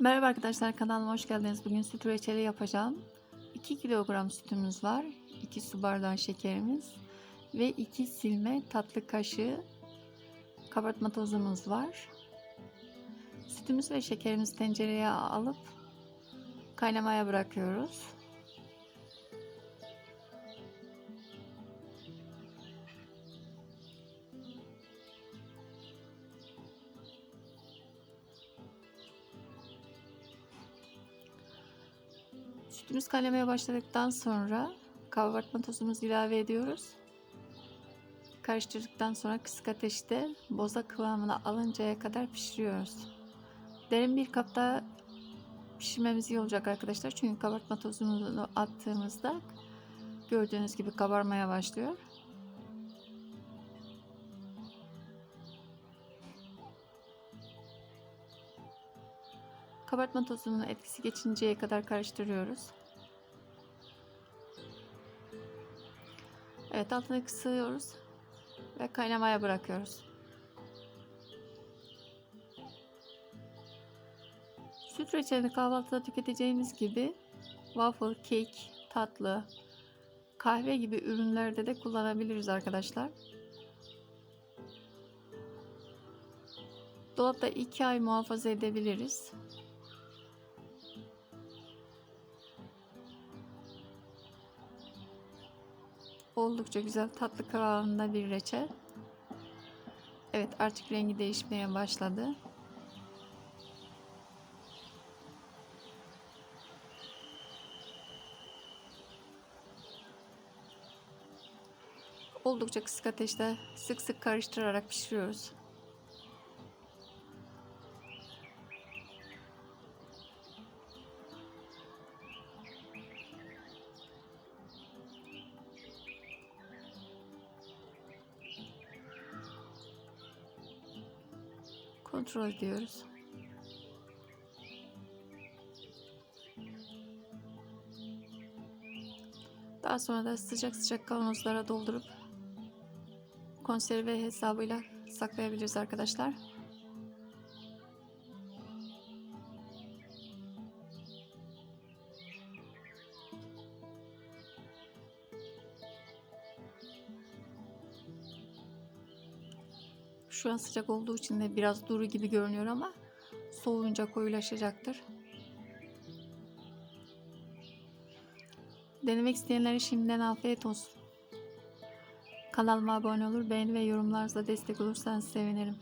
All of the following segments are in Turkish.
Merhaba arkadaşlar kanalıma hoş geldiniz. Bugün süt reçeli yapacağım. 2 kilogram sütümüz var. 2 su bardağı şekerimiz ve 2 silme tatlı kaşığı kabartma tozumuz var. Sütümüz ve şekerimizi tencereye alıp kaynamaya bırakıyoruz. Sütümüz kaynamaya başladıktan sonra kabartma tozumuzu ilave ediyoruz. Karıştırdıktan sonra kısık ateşte boza kıvamına alıncaya kadar pişiriyoruz. Derin bir kapta pişirmemiz iyi olacak arkadaşlar. Çünkü kabartma tozunu attığımızda gördüğünüz gibi kabarmaya başlıyor. Kabartma tozunun etkisi geçinceye kadar karıştırıyoruz. Evet altını kısıyoruz ve kaynamaya bırakıyoruz. Süt reçelini kahvaltıda tüketeceğimiz gibi waffle, kek, tatlı, kahve gibi ürünlerde de kullanabiliriz arkadaşlar. Dolapta 2 ay muhafaza edebiliriz. Oldukça güzel tatlı kıvamında bir reçel. Evet artık rengi değişmeye başladı. Oldukça kısık ateşte sık sık karıştırarak pişiriyoruz. Kontrol ediyoruz. Daha sonra da sıcak sıcak kavanozlara doldurup konserve hesabıyla saklayabiliriz arkadaşlar. Şu an sıcak olduğu için de biraz duru gibi görünüyor ama soğuyunca koyulaşacaktır. Denemek isteyenlere şimdiden afiyet olsun. Kanalıma abone olur, beğeni ve yorumlarınızla destek olursanız sevinirim.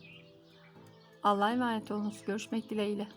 Allah'a emanet olunuz. Görüşmek dileğiyle.